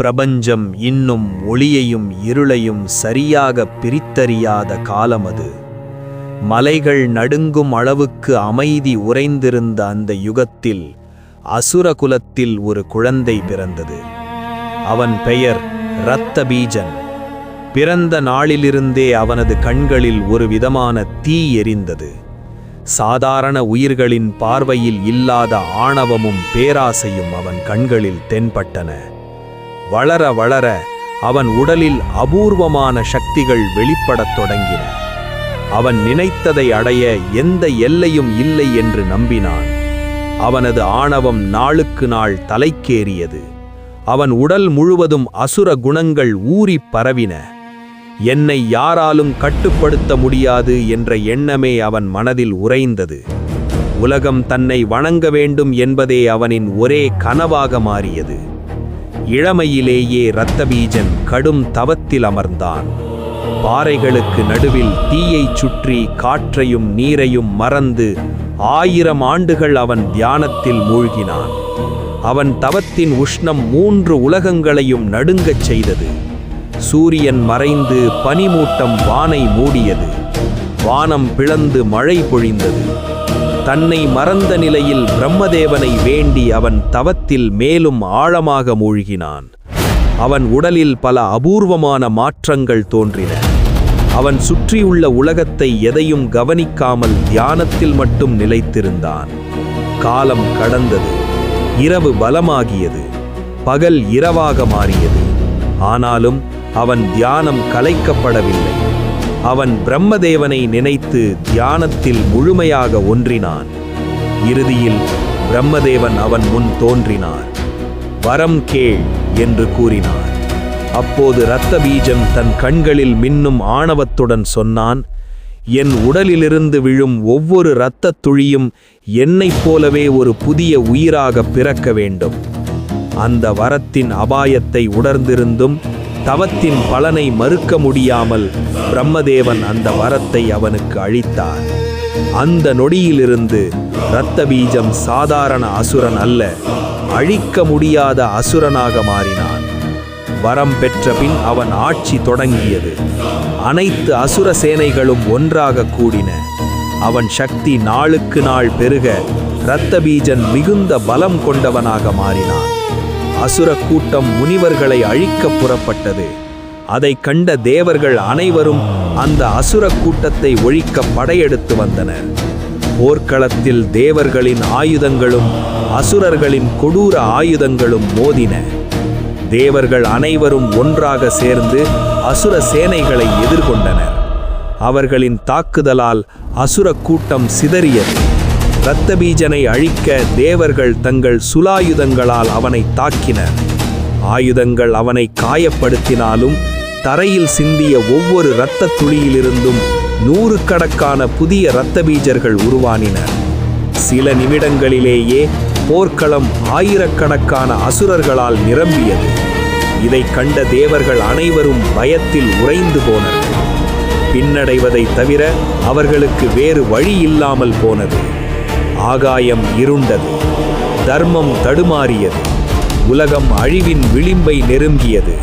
பிரபஞ்சம் இன்னும் ஒளியையும் இருளையும் சரியாக பிரித்தறியாத காலம் அது. மலைகள் நடுங்கும் அளவுக்கு அமைதி உறைந்திருந்த அந்த யுகத்தில் அசுரகுலத்தில் ஒரு குழந்தை பிறந்தது. அவன் பெயர் இரத்த பீஜன் பிறந்த நாளிலிருந்தே அவனது கண்களில் ஒரு விதமான தீ எரிந்தது. சாதாரண உயிர்களின் பார்வையில் இல்லாத ஆணவமும் பேராசையும் அவன் கண்களில் தென்பட்டன. வளர வளர அவன் உடலில் அபூர்வமான சக்திகள் வெளிப்படத் தொடங்கின. அவன் நினைத்ததை அடைய எந்த எல்லையும் இல்லை என்று நம்பினான். அவனது ஆணவம் நாளுக்கு நாள் தலைக்கேறியது. அவன் உடல் முழுவதும் அசுர குணங்கள் ஊறிப் பரவின. என்னை யாராலும் கட்டுப்படுத்த முடியாது என்ற எண்ணமே அவன் மனதில் உறைந்தது. உலகம் தன்னை வணங்க வேண்டும் என்பதே அவனின் ஒரே கனவாக மாறியது. இளமையிலேயே இரத்தபீஜன் கடும் தவத்தில் அமர்ந்தான். பாறைகளுக்கு நடுவில் தீயைச் சுற்றி காற்றையும் நீரையும் மறந்து ஆயிரம் ஆண்டுகள் அவன் தியானத்தில் மூழ்கினான். அவன் தவத்தின் உஷ்ணம் மூன்று உலகங்களையும் நடுங்கச் செய்தது. சூரியன் மறைந்து பனிமூட்டம் வானை மூடியது. வானம் பிளந்து மழை பொழிந்தது. தன்னை மறந்த நிலையில் பிரம்மதேவனை வேண்டி அவன் தவத்தில் மேலும் ஆழமாக மூழ்கினான். அவன் உடலில் பல அபூர்வமான மாற்றங்கள் தோன்றின. அவன் சுற்றியுள்ள உலகத்தை எதையும் கவனிக்காமல் தியானத்தில் மட்டும் நிலைத்திருந்தான். காலம் கடந்தது. இரவு பலமாகியது. பகல் இரவாக மாறியது. ஆனாலும் அவன் தியானம் கலைக்கப்படவில்லை. அவன் பிரம்மதேவனை நினைத்து தியானத்தில் முழுமையாக ஒன்றினான். இறுதியில் பிரம்மதேவன் அவன் முன் தோன்றினார். வரம் கேள் என்று கூறினார். அப்போது இரத்த பீஜம் தன் கண்களில் மின்னும் ஆணவத்துடன் சொன்னான் என் உடலிலிருந்து விழும் ஒவ்வொரு இரத்தத் துளியும் என்னைப் போலவே ஒரு புதிய உயிராக பிறக்க வேண்டும். அந்த வரத்தின் அபாயத்தை உணர்ந்திருந்தும் தவத்தின் பலனை மறுக்க முடியாமல் பிரம்மதேவன் அந்த வரத்தை அவனுக்கு அளித்தார். அந்த நொடியிலிருந்து இரத்த பீஜம் சாதாரண அசுரன் அல்ல அழிக்க முடியாத அசுரனாக மாறினான். வரம் பெற்ற பின் அவன் ஆட்சி தொடங்கியது. அனைத்து அசுர சேனைகளும் ஒன்றாக கூடின அவன் சக்தி நாளுக்கு நாள் பெருக இரத்த பீஜன் மிகுந்த பலம் கொண்டவனாக மாறினான். அசுர கூட்டம் முனிவர்களை அழிக்க புறப்பட்டது. அதை கண்ட தேவர்கள் அனைவரும் அந்த அசுர கூட்டத்தை ஒழிக்க படையெடுத்து வந்தனர். போர்க்களத்தில் தேவர்களின் ஆயுதங்களும் அசுரர்களின் கொடூர ஆயுதங்களும் மோதின. தேவர்கள் அனைவரும் ஒன்றாக சேர்ந்து அசுர சேனைகளை எதிர்கொண்டனர். அவர்களின் தாக்குதலால் அசுர கூட்டம் சிதறியது. இரத்தபீஜனை அழிக்க தேவர்கள் தங்கள் சுலாயுதங்களால் அவனை தாக்கினர். ஆயுதங்கள் அவனை காயப்படுத்தினாலும் தரையில் சிந்திய ஒவ்வொரு இரத்த துளியிலிருந்தும் நூறுக்கணக்கான புதிய இரத்த பீஜர்கள் உருவானினர் சில நிமிடங்களிலேயே போர்க்களம் ஆயிரக்கணக்கான அசுரர்களால் நிரம்பியது. இதை கண்ட தேவர்கள் அனைவரும் பயத்தில் உறைந்து போனர். பின்னடைவதை தவிர அவர்களுக்கு வேறு வழி இல்லாமல் போனது. ஆகாயம் இருண்டது. தர்மம் தடுமாறியது. உலகம் அழிவின் விளிம்பை நெருங்கியது.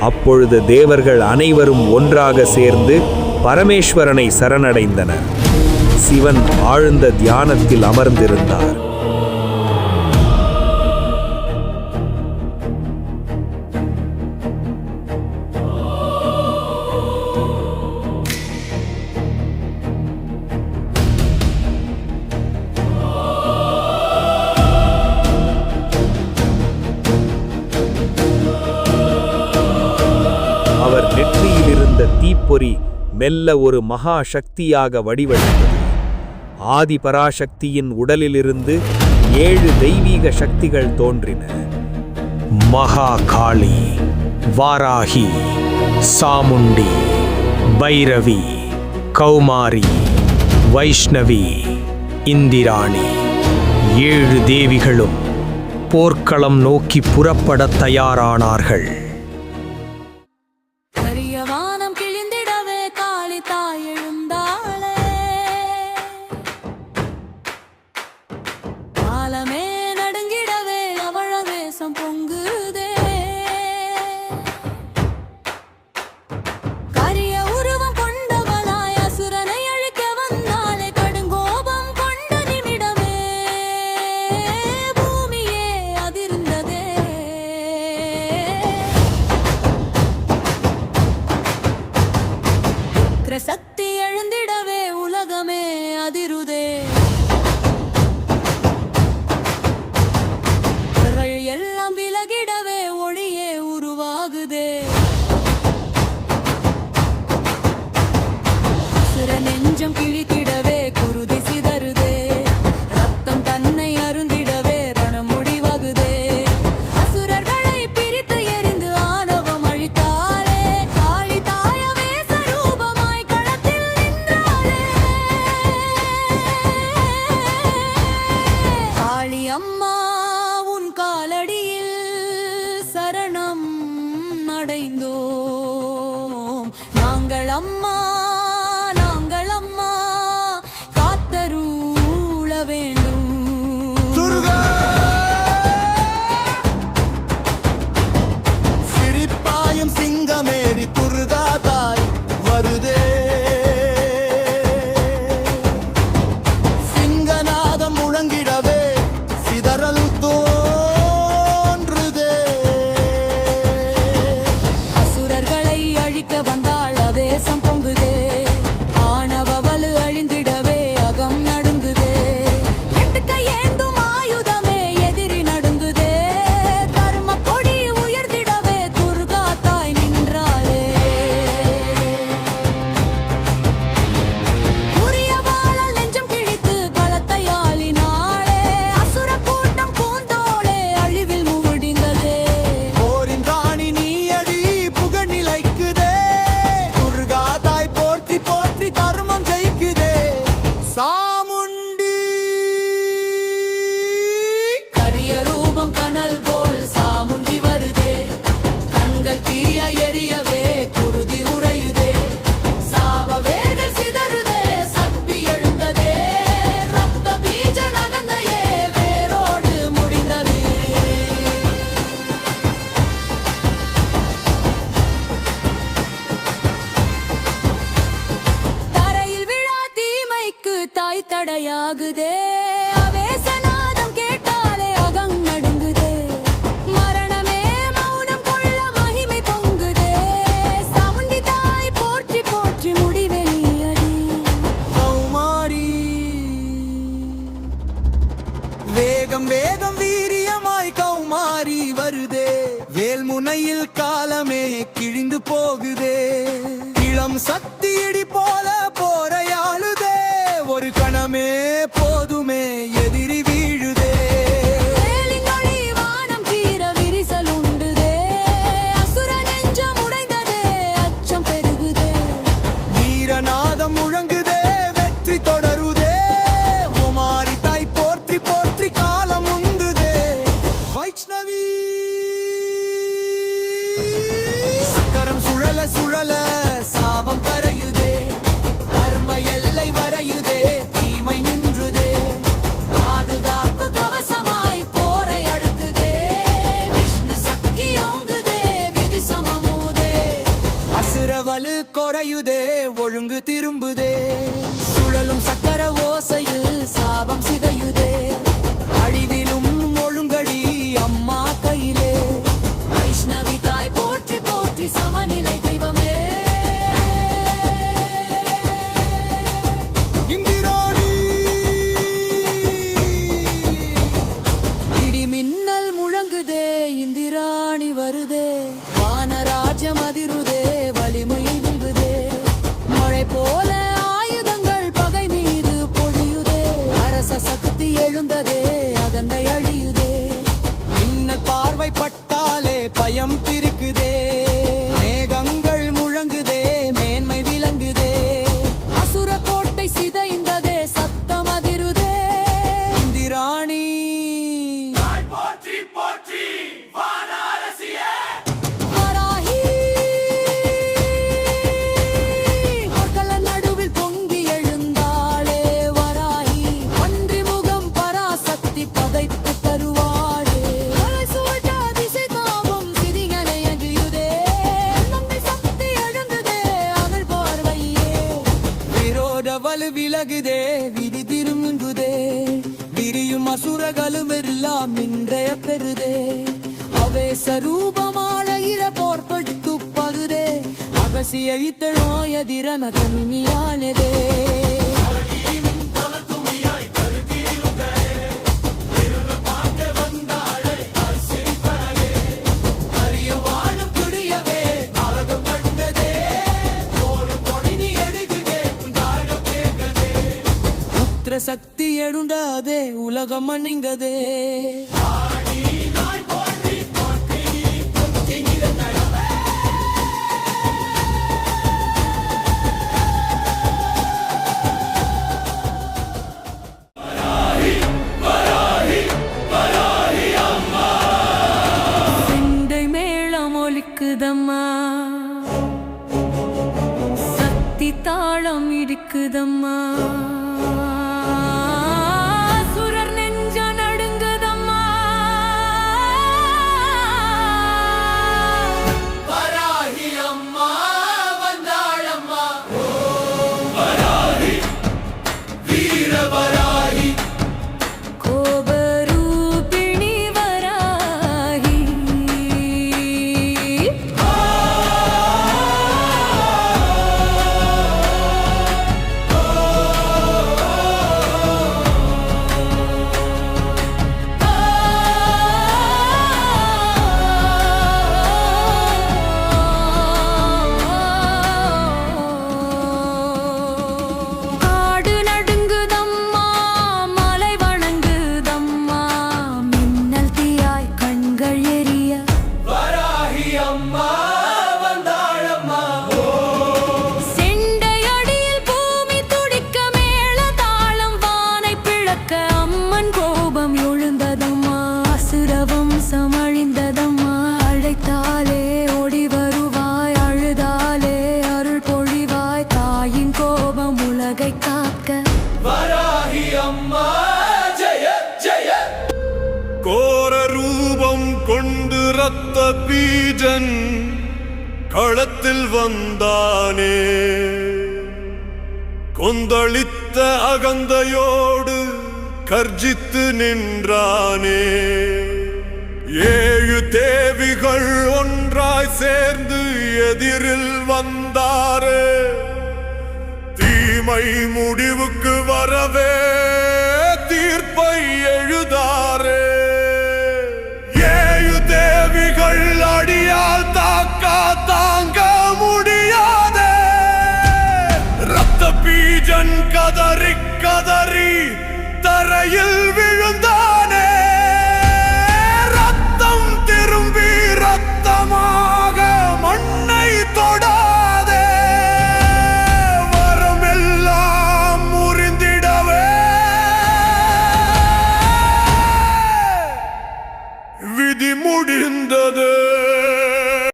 அப்பொழுது தேவர்கள் அனைவரும் ஒன்றாக சேர்ந்து பரமேஸ்வரனை சரணடைந்தனர். சிவன் ஆழ்ந்த தியானத்தில் அமர்ந்திருந்தார். நெற்றியிலிருந்த தீப்பொறி மெல்ல ஒரு மகா சக்தியாக வடிவெடுத்தது. ஆதி பராசக்தியின் உடலிலிருந்து ஏழு தெய்வீக சக்திகள் தோன்றின. மகா காளி வாராகி சாமுண்டி பைரவி கௌமாரி வைஷ்ணவி இந்திராணி ஏழு தேவிகளும் போர்க்களம் நோக்கி புறப்படத் தயாரானார்கள். 将距离 தடையாய் தடையாகுதே. அவேசநாதம் கேட்டாலே அகம் நடுங்குதே. மரணமே மௌனம் கொள்ள மகிமை பொங்குதே. சவுண்டி தாய் போற்றி போற்றி முடிவெளியடி கௌமாரி வேகம் வேகம் வீரியமாய் கௌமாரி வருதே. வேல்முனையில் காலமே கிழிந்து போகுதே. இளம் சக்தி போ ಸ್ವರೂಪಮಾಳಗಿರ ಪೋರ್ಪಟ್ಟು ಪದುರೆ ಅಗಸಿಯ ಇತ್ತಳೋಯ ದಿರನ ಕನ್ನಿಯಾನೆದೆ சக்தி எழுண்டாதே உலகம் அணிந்ததே அடையாளம் இருக்குதம்மா. பீஜன் களத்தில் வந்தானே. கொந்தளித்த அகந்தையோடு கர்ஜித்து நின்றானே. ஏழு தேவிகள் ஒன்றாய் சேர்ந்து எதிரில் வந்தாரே. தீமை முடிவுக்கு வரவே கண்டா தாங்க முடியாத. ரத்த பீஜன் கதறி கதறி தரையில் விழுந்த